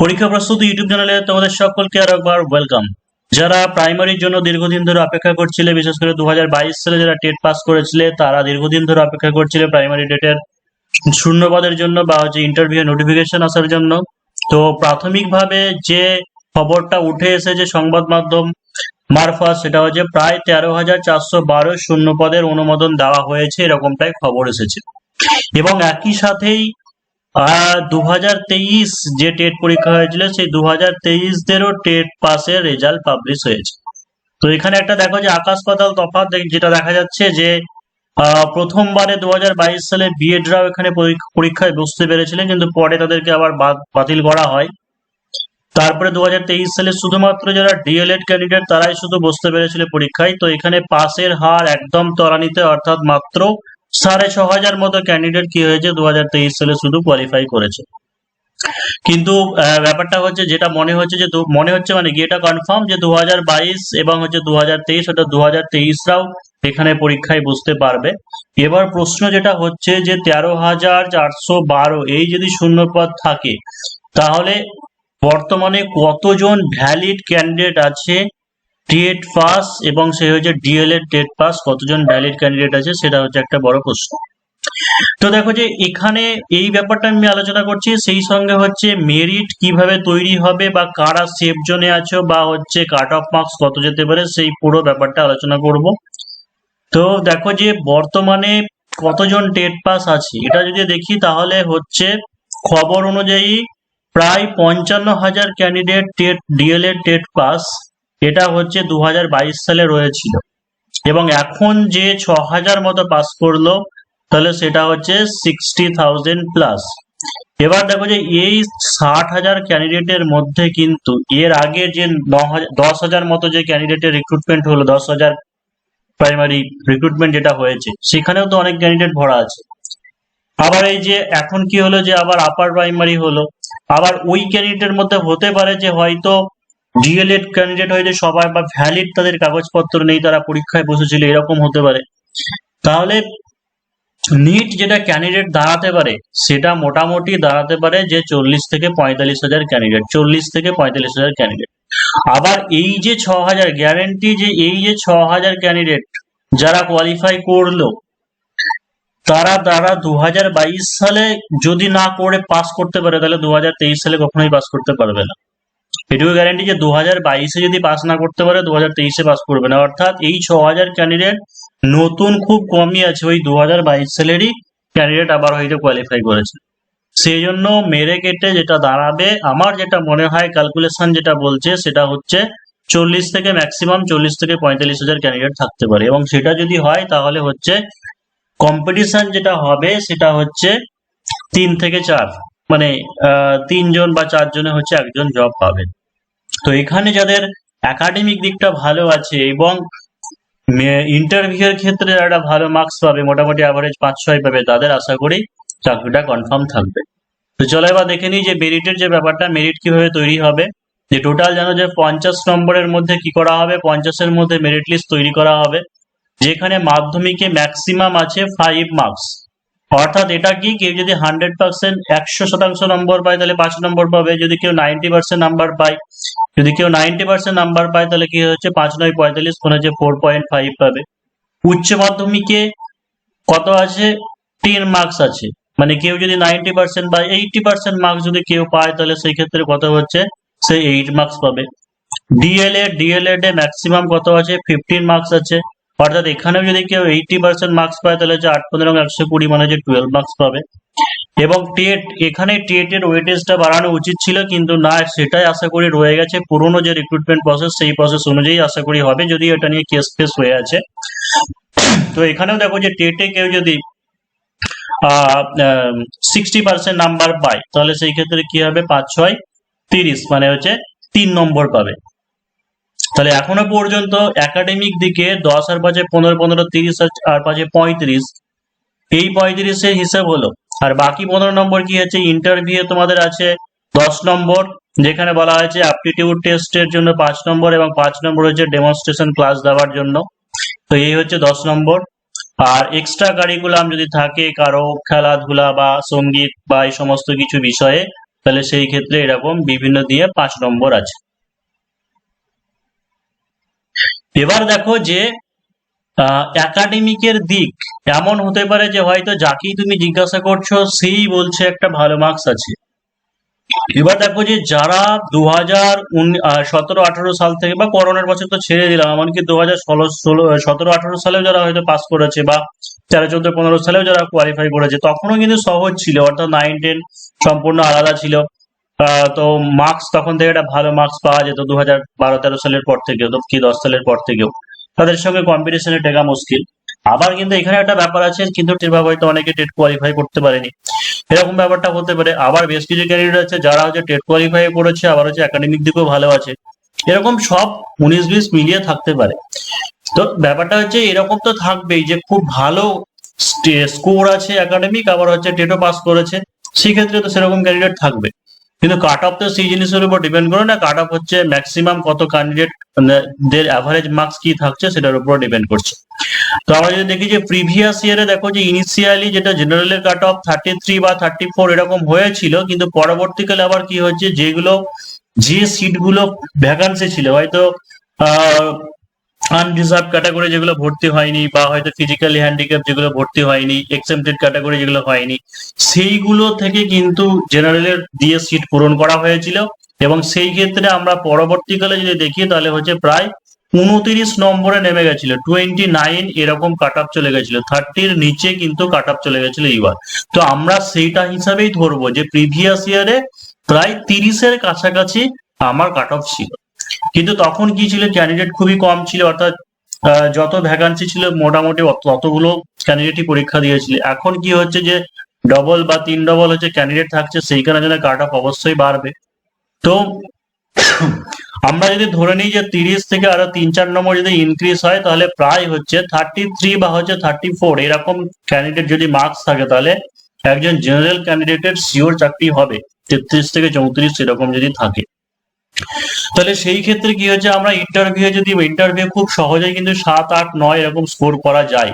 পরীক্ষা প্রস্তুতি ইউটিউব চ্যানেলে তোমাদের সকলকে আর একবার ওয়েলকাম যারা প্রাইমারির জন্য দীর্ঘদিন ধরে অপেক্ষা করছিলে, বিশেষ করে দুহাজার বাইশ সালে যারা টেট পাস করেছিলে, তারা দীর্ঘদিন ধরে অপেক্ষা করছিলে প্রাইমারি ডেটের শূন্যপদের জন্য বা হচ্ছে ইন্টারভিউ নোটিফিকেশন আসার জন্য। তো প্রাথমিকভাবে যে খবরটা উঠে এসেছে সংবাদ মাধ্যম মারফত সেটা হচ্ছে প্রায় তেরো হাজার চারশো বারো শূন্য পদের অনুমোদন দেওয়া হয়েছে, এরকমটাই খবর এসেছে। এবং একই সাথেই আর দু হাজার তেইশ যে টেট পরীক্ষা হয়েছিল, সেই দু হাজার তেইশ দেরও টেট পাসের রেজাল্ট পাবলিশ হয়েছে। তো এখানে একটা দেখো যে আকাশ পাতাল তফাৎ যেটা দেখা যাচ্ছে যে প্রথমবারে দু সালে বিএডরাও এখানে পরীক্ষ- পরীক্ষায় বসতে পেরেছিলেন, কিন্তু পরে তাদেরকে আবার বাতিল করা হয়। তারপরে দু সালে শুধুমাত্র যারা ডিএলএড ক্যান্ডিডেট তারাই শুধু বসতে পেরেছিল পরীক্ষায়। তো এখানে পাসের হার একদম তলানিতে অর্থাৎ মাত্র সাড়ে ছ হাজার মতো ক্যান্ডিডেট কি হয়েছে? দু হাজার তেইশ সালে শুধু কোয়ালিফাই করেছে। কিন্তু ব্যাপারটা হচ্ছে যেটা মনে হচ্ছে যে মনে হচ্ছে মানে এটা কনফার্ম যে দু হাজার বাইশ এবং হচ্ছে দু হাজার তেইশ, ওটা দু হাজার তেইশরাও এখানে পরীক্ষায় বুঝতে পারবে। এবার প্রশ্ন যেটা হচ্ছে যে তেরো হাজার চারশো বারো, এই যদি শূন্যপদ থাকে, তাহলে বর্তমানে কতজন ভ্যালিড ক্যান্ডিডেট আছে টেট পাস এবং সে হচ্ছে ডিএলএড টেট পাস কতজন ভ্যালিড ক্যান্ডিডেট আছে সেটা হচ্ছে একটা বড় প্রশ্ন। তো দেখো যে এখানে এই ব্যাপারটা আমি আলোচনা করছি, সেই সঙ্গে হচ্ছে মেরিট কীভাবে তৈরি হবে বা কারা সেফ জোনে আছো বা হচ্ছে কাট অফ মার্কস কত যেতে পারে, সেই পুরো ব্যাপারটা আলোচনা করব। তো দেখো যে বর্তমানে কতজন টেট পাস আছে, এটা যদি দেখি তাহলে হচ্ছে খবর অনুযায়ী প্রায় পঞ্চান্ন হাজার candidate TET DElEd TET pass এটা হচ্ছে দু হাজার বাইশ সালে রয়েছিল। এবং এখন যে ছ হাজার মতো পাস করল, তাহলে সেটা হচ্ছে সিক্সটি থাউজেন্ড প্লাস এবার দেখো যে এই ষাট হাজার ক্যান্ডিডেটের মধ্যে কিন্তু এর আগে যে দশ হাজার মতো যে ক্যান্ডিডেটের রিক্রুটমেন্ট হলো দশ হাজার প্রাইমারি রিক্রুটমেন্ট যেটা হয়েছে, সেখানেও তো অনেক ক্যান্ডিডেট ভরা আছে। আবার এই যে এখন কি হলো যে আবার আপার প্রাইমারি হলো। আবার ওই ক্যান্ডিডেটের মধ্যে হতে পারে যে হয়তো ডিএলএড ক্যান্ডিডেট হয়েছে সবাই বা ভ্যালিড তাদের কাগজপত্র নেই, তারা পরীক্ষায় বসেছিল, এরকম হতে পারে। তাহলে নিট যেটা ক্যান্ডিডেট দাঁড়াতে পারে, সেটা মোটামুটি দাঁড়াতে পারে যে চল্লিশ থেকে পঁয়তাল্লিশ হাজার ক্যান্ডিডেট চল্লিশ থেকে পঁয়তাল্লিশ হাজার ক্যান্ডিডেট আবার এই যে ছ হাজার গ্যারেন্টি যে এই যে ছ হাজার ক্যান্ডিডেট যারা কোয়ালিফাই করল, তারা তারা দু সালে যদি না করে পাস করতে পারে, তাহলে দু সালে কখনোই পাস করতে পারবে না। এটুকু গ্যারান্টি যে দু হাজার বাইশে যদি পাস না করতে পারে দু হাজার তেইশে পাস করবে না। অর্থাৎ এই ছ হাজার ক্যান্ডিডেট নতুন খুব কমই আছে। ওই দু হাজার বাইশ সালেরই ক্যান্ডিডেট আবার হয়তো কোয়ালিফাই করেছে। সেই জন্য মেরে কেটে যেটা দাঁড়াবে, আমার যেটা মনে হয় ক্যালকুলেশন যেটা বলছে, সেটা হচ্ছে চল্লিশ থেকে ম্যাক্সিমাম চল্লিশ থেকে পঁয়তাল্লিশ হাজার ক্যান্ডিডেট থাকতে পারে। এবং সেটা যদি হয়, তাহলে হচ্ছে কম্পিটিশন যেটা হবে, সেটা হচ্ছে তিন থেকে চার। মানে তিনজন বা চারজনে হচ্ছে একজন জব পাবে তো এখানে যাদের একাডেমিক দিকটা ভালো আছে এবং ইন্টারভিউ এর ক্ষেত্রে যারা ভালো মার্কস পাবে, মোটামুটি অ্যাভারেজ পাঁচ ছয় পাবে, তাদের আশা করি চাকরিটা কনফার্ম থাকবে। তো চলো এবার দেখে নিই যে মেরিটের যে ব্যাপারটা মেরিট কীভাবে তৈরি হবে। যে টোটাল জানো যে পঞ্চাশ নম্বরের মধ্যে কি করা হবে? পঞ্চাশের মধ্যে মেরিট লিস্ট তৈরি করা হবে, যেখানে মাধ্যমিকে ম্যাক্সিমাম আছে ফাইভ মার্কস অর্থাৎ এটা কি, কেউ যদি হান্ড্রেড পার্সেন্ট একশো শতাংশ নম্বর পায়, তাহলে পাঁচ নম্বর পাবে। যদি কেউ নাইনটি পার্সেন্ট নাম্বার পায় যদি কেউ নাইনটি পার্সেন্ট নাম্বার পায়, তাহলে কি হচ্ছে পাঁচ, নয়, পঁয়তাল্লিশ মনে হচ্ছে ফোর পয়েন্ট ফাইভ পাবে। উচ্চ মাধ্যমিকে কত আছে? টেন মার্কস আছে। মানে কেউ যদি নাইনটি পার্সেন্ট বা এইটি পার্সেন্ট মার্কস যদি কেউ পায়, তাহলে সেই ক্ষেত্রে কত হচ্ছে? সে এইট মার্কস পাবে। ডিএলএড ডিএলএড এ ম্যাক্সিমাম কত আছে? ফিফটিন মার্কস আছে। অর্থাৎ এখানেও যদি কেউ এইটি পার্সেন্ট মার্কস পায়, তাহলে হচ্ছে আট পনেরো একশো কুড়ি মানে হচ্ছে টুয়েলভ মার্কস পাবে। এবং টেট, এখানে টেট এর ওয়েটেজটা বাড়ানো উচিত ছিল, কিন্তু না, সেটাই আশা করি রয়ে গেছে। পুরোনো যে রিক্রুটমেন্ট প্রসেস সেই প্রসেস অনুযায়ী আশা করি হবে, যদি এটা নিয়ে কেস ফেস হয়ে আছে। তো এখানেও দেখো যে টেটে কেউ যদি সিক্সটি পার্সেন্ট নাম্বার পায়, তাহলে সেই ক্ষেত্রে কি হবে? পাঁচ, ছয়, তিরিশ মানে হচ্ছে তিন নম্বর পাবে। তাহলে এখনও পর্যন্ত একাডেমিক দিকে দশ আর পাঁচে পনেরো পনেরো, তিরিশ আর- পাঁচে পঁয়ত্রিশ, এই পঁয়ত্রিশের হিসাব হলো। আর বাকি পনেরো নম্বর কি হচ্ছে ইন্টারভিউ তোমাদের আছে দশ নম্বর, যেখানে বলা হয়েছে অ্যাপটিটিউড টেস্টের জন্য পাঁচ নম্বর এবং পাঁচ নম্বর হচ্ছে ডেমনস্ট্রেশন ক্লাস দেওয়ার জন্য। তো এই হচ্ছে দশ নম্বর। আর এক্সট্রা কারিকুলাম যদি থাকে কারও খেলাধুলা বা সংগীত বা এই সমস্ত কিছু বিষয়ে, তাহলে সেই ক্ষেত্রে এরকম বিভিন্ন দিয়ে পাঁচ নম্বর আছে। এবার দেখো যে একাডেমিকের দিক এমন হতে পারে যে হয়তো যাকেই তুমি জিজ্ঞাসা করছ, সেই বলছে একটা ভালো মার্কস আছে। এবার দেখো যে যারা দু হাজার সতেরো, আঠারো সাল থেকে, বা করোনার বছর তো ছেড়ে দিলাম, এমনকি দু হাজার ষোলো ষোলো, সতেরো, আঠারো সালেও যারা হয়তো পাস করেছে, বা তেরো, চোদ্দ, পনেরো সালেও যারা কোয়ালিফাই করেছে, তখনও কিন্তু সহজ ছিল, অর্থাৎ নাইন টেন সম্পূর্ণ আলাদা ছিল। তো মার্কস তখন থেকে একটা ভালো মার্কস পাওয়া যেত দু হাজার বারো তেরো সালের পর থেকেও, তো কি দশ সালের পর থেকেও। তাদের সঙ্গে কম্পিটিশনে টেকা মুশকিল। আবার কিন্তু এখানে একটা ব্যাপার আছে, কিন্তু টেটভাবে হয়তো অনেকে টেট কোয়ালিফাই করতে পারেনি। এরকম ব্যাপারটা হতে পারে। আবার বেশ কিছু ক্যান্ডিডেট আছে যারা হচ্ছে টেট কোয়ালিফাই করেছে, আবার হচ্ছে একাডেমিক দিকেও ভালো আছে। এরকম সব উনিশ বিশ মিলিয়ে থাকতে পারে। তো ব্যাপারটা হচ্ছে এরকম তো থাকবেই যে খুব ভালো স্কোর আছে একাডেমিক আবার হচ্ছে টেটও পাস করেছে। সেক্ষেত্রে তো সেরকম ক্যান্ডিডেট থাকবে। কিন্তু কাট অফ তো সেই জিনিসের উপর ডিপেন্ড করে না কাট অফ হচ্ছে ম্যাক্সিমাম কত ক্যান্ডিডেট দের অ্যাভারেজ মার্কস কি থাকছে সেটার উপর ডিপেন্ড করছে। তো আমরা যদি দেখি যে প্রিভিয়াস ইয়ারে দেখো যে ইনিশিয়ালি যেটা জেনারেলের কাট অফ থার্টি থ্রি বা থার্টি ফোর এরকম হয়েছিল, কিন্তু পরবর্তীকালে আবার কি হচ্ছে, যেগুলো, যে সিটগুলো ভ্যাকান্সি ছিল, হয়তো আনরিজার্ভ ক্যাটাগরি যেগুলো ভর্তি হয়নি বা হয়তো ফিজিক্যালি হ্যান্ডিক্যাপ যেগুলো ভর্তি হয়নি এক্সেমটেড ক্যাটাগরি যেগুলো হয়নি, সেইগুলো থেকে কিন্তু জেনারেলের দিয়ে সিট পূরণ করা হয়েছিল এবং সেই ক্ষেত্রে আমরা পরবর্তীকালে যদি দেখি তাহলে হচ্ছে প্রায় উনতিরিশ নম্বরে নেমে গেছিল টোয়েন্টি নাইন এরকম কাট আপ চলে গেছিল থার্টির নিচে কিন্তু কাট আপ চলে গেছিল এইবার। তো আমরা সেইটা হিসাবেই ধরবো যে প্রিভিয়াস ইয়ারে প্রায় তিরিশের কাছাকাছি আমার কাট অফ ছিল। কিন্তু তখন কি ছিল? ক্যান্ডিডেট খুবই কম ছিল, অর্থাৎ যত ভ্যাকান্সি ছিল মোটামুটি ততগুলো ক্যান্ডিডেটই পরীক্ষা দিয়েছিল। এখন কি হচ্ছে যে ডবল বা তিন ডবল হচ্ছে ক্যান্ডিডেট থাকছে, সেইখানে যেন কাট অফ অবশ্যই বাড়বে। তো, আমরা যদি ধরে নিই যে তিরিশ থেকে আরও তিন, চার নম্বর যদি ইনক্রিজ হয়, তাহলে প্রায় হচ্ছে থার্টি থ্রি বা হচ্ছে থার্টি ফোর এরকম ক্যান্ডিডেট যদি মার্কস থাকে, তাহলে একজন জেনারেল ক্যান্ডিডেটের শিওর চাকরি হবে। তেত্রিশ থেকে চৌত্রিশ এরকম যদি থাকে। তাহলে সেই ক্ষেত্রে কি হচ্ছে আমরা ইন্টারভিউ যদি ইন্টারভিউ খুব সহজেই কিন্তু সাত, আট, নয় এরকম স্কোর করা যায়।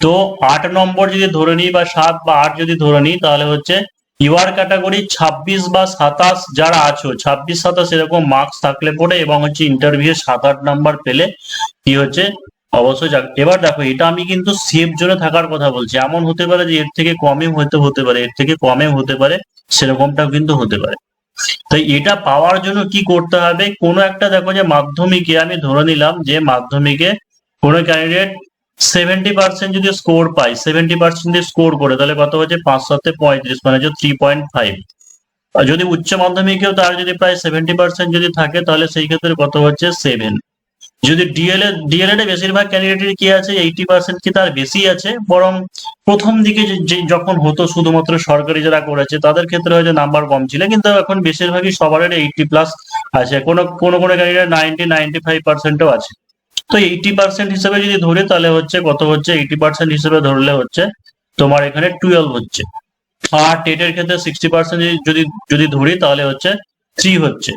তো আট নম্বর যদি ধরে নিই বা সাত বা আট যদি ধরে নিই, তাহলে হচ্ছে ইউআর ক্যাটাগরি ছাব্বিশ বা সাতাশ যারা আছো, ছাব্বিশ, সাতাশ এরকম মার্কস থাকলে পরে এবং হচ্ছে ইন্টারভিউ সাত, আট নাম্বার পেলে কি হচ্ছে, অবশ্যই এবার দেখো, এটা আমি কিন্তু সেফ জোনে থাকার কথা বলছি। এমন হতে পারে যে এর থেকে কমে হয়তো হতে পারে, এর থেকে কমে হতে পারে, সেরকমটাও কিন্তু হতে পারে। তাই এটা পাওয়ার জন্য কি করতে হবে? কোন একটা দেখো যে মাধ্যমিকে আমি ধরে নিলাম যে মাধ্যমিকে কোনো ক্যান্ডিডেট সেভেন্টি পার্সেন্ট যদি স্কোর পাই সেভেন্টি পার্সেন্ট যদি স্কোর করে, তাহলে কত হচ্ছে? পাঁচ সাথে পঁয়ত্রিশ মানে হচ্ছে থ্রি পয়েন্ট ফাইভ আর যদি উচ্চ মাধ্যমিকেও তার যদি প্রায় সেভেন্টি পার্সেন্ট যদি থাকে, তাহলে সেই ক্ষেত্রে কত হচ্ছে? সেভেন যদি ডিএলএ ডিএলএড এ বেশিরভাগ ক্যান্ডিডেটের কি আছে? এইটি পার্সেন্ট কি তার বেশি আছে? বরং প্রথম দিকে যখন হতো শুধুমাত্র সরকারি যারা করেছে, তাদের ক্ষেত্রে হয়তো নাম্বার কম ছিল। কিন্তু এখন বেশিরভাগই সবার এইটি প্লাস আছে। কোনো কোনো কোনো ক্যান্ডিডেট নাইনটি নাইনটি ফাইভ পার্সেন্টও আছে। তো এইটি পার্সেন্ট হিসেবে যদি ধরি, তাহলে হচ্ছে কত হচ্ছে? এইটি পার্সেন্ট হিসেবে ধরলে হচ্ছে তোমার এখানে টুয়েলভ হচ্ছে। আর টেটের ক্ষেত্রে সিক্সটি পার্সেন্ট যদি যদি ধরি, তাহলে হচ্ছে থ্রি হচ্ছে।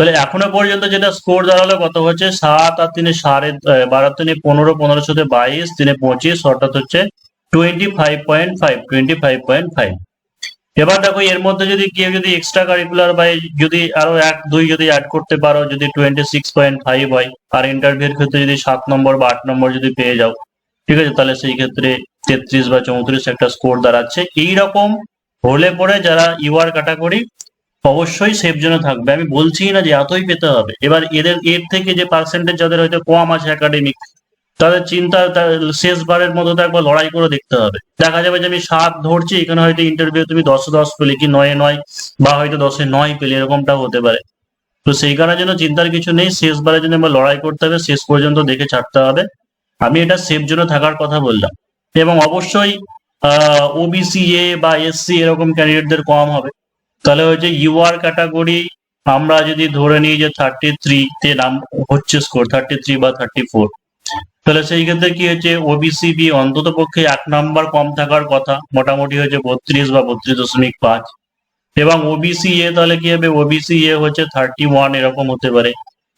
তাহলে এখনও পর্যন্ত যেটা স্কোর দাঁড়াল কত হচ্ছে? সাত আর তিনে সাড়ে বারো তিনে পনেরো পনেরো সাথে বাইশ, তিনে পঁচিশ, অর্থাৎ হচ্ছে twenty five point five twenty five point five এবার দেখো, এর মধ্যে যদি কেউ যদি এক্সট্রা কারিকুলার বা যদি আরও এক, দুই যদি অ্যাড করতে পারো, যদি টোয়েন্টি সিক্স পয়েন্ট ফাইভ হয়, আর ইন্টারভিউর ক্ষেত্রে যদি সাত নম্বর বা আট নম্বর যদি পেয়ে যাও, ঠিক আছে? তাহলে সেই ক্ষেত্রে তেত্রিশ বা চৌত্রিশ একটা স্কোর দাঁড়াচ্ছে। এইরকম হলে পরে যারা ইউআর ক্যাটাগরি অবশ্যই সেফ জোনে থাকবে। আমি বলছি না যে এতই পেতে হবে। এবার এদের, এর থেকে যে পার্সেন্টেজ যাদের হয়তো কম আছে একাডেমিক তাদের চিন্তা শেষবারের মতো তো একবার লড়াই করে দেখতে হবে। দেখা যাবে যে আমি সাত ধরছি, এখানে হয়তো ইন্টারভিউ তুমি দশে দশ পেলে কি নয়ে নয়, বা হয়তো দশে নয় পেলে, এরকমটাও হতে পারে। তো সেই কারণের জন্য চিন্তার কিছু নেই, শেষবারের জন্য আমার লড়াই করতে হবে, শেষ পর্যন্ত দেখে ছাড়তে হবে। আমি এটা সেফ জন্য থাকার কথা বললাম। এবং অবশ্যই ওবিসি এ বা এসসি এরকম ক্যান্ডিডেটদের কম হবে। তাহলে হচ্ছে ইউআর ক্যাটাগরি আমরা যদি ধরে নিই যে থার্টি তে নাম হচ্ছে স্কোর থার্টি থ্রি বা থার্টি ফোর তাহলে সেই ক্ষেত্রে কি হচ্ছে ওবিসি বি অন্তত পক্ষে এক নাম্বার কম থাকার কথা, মোটামুটি হচ্ছে বত্রিশ বা বত্রিশ দশমিক পাঁচ। এবং ওবিসি এ তাহলে কি হবে? ওবিসি এ হচ্ছে থার্টি ওয়ান এরকম হতে পারে।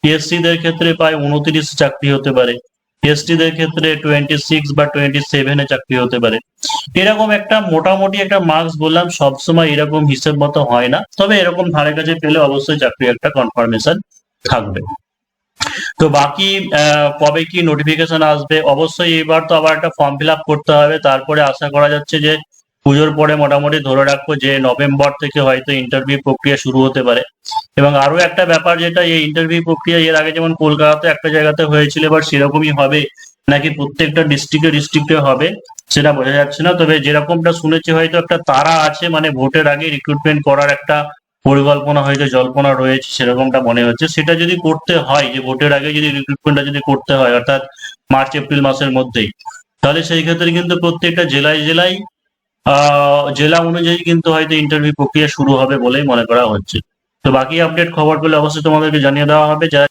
এসসি দের ক্ষেত্রে প্রায় উনত্রিশ চাকরি হতে পারে। এসটিদের ক্ষেত্রে টোয়েন্টি সিক্স বা টোয়েন্টি সেভেনে চাকরি হতে পারে। এরকম একটা মোটামুটি একটা মার্কস বললাম, সবসময় এরকম হিসেব মতো হয় না। তবে এরকম ধারে কাছে পেলে অবশ্যই চাকরি একটা কনফার্মেশন থাকবে। তো বাকি কবে কি নোটিফিকেশন আসবে? অবশ্যই এবার তো আবার একটা ফর্ম ফিল আপ করতে হবে। তারপরে আশা করা যাচ্ছে যে পুজোর পরে মোটামুটি ধরে রাখব যে নভেম্বর থেকে হয়তো ইন্টারভিউ প্রক্রিয়া শুরু হতে পারে। এবং আরও একটা ব্যাপার যেটা, এই ইন্টারভিউ প্রক্রিয়া এর আগে যেমন কলকাতাতে একটা জায়গাতে হয়েছিল, এবার সেরকমই হবে নাকি প্রত্যেকটা ডিস্ট্রিক্টে ডিস্ট্রিক্টে হবে সেটা বোঝা যাচ্ছে না। তবে যেরকমটা শুনেছি হয়তো একটা তারা আছে মানে ভোটের আগে রিক্রুটমেন্ট করার একটা পরিকল্পনা হয়তো জল্পনা রয়েছে, সেরকমটা মনে হচ্ছে। সেটা যদি করতে হয়, যে ভোটের আগে যদি রিক্রুটমেন্টটা যদি করতে হয়, অর্থাৎ মার্চ, এপ্রিল মাসের মধ্যেই, তাহলে সেই ক্ষেত্রে কিন্তু প্রত্যেকটা জেলায় জেলায় জেলা অনুযায়ী কিন্তু হয়তো ইন্টারভিউ প্রক্রিয়া শুরু হবে বলেই মনে করা হচ্ছে। তো বাকি আপডেট খবর পেলে অবশ্যই তোমাদেরকে জানিয়ে দেওয়া হবে। যারা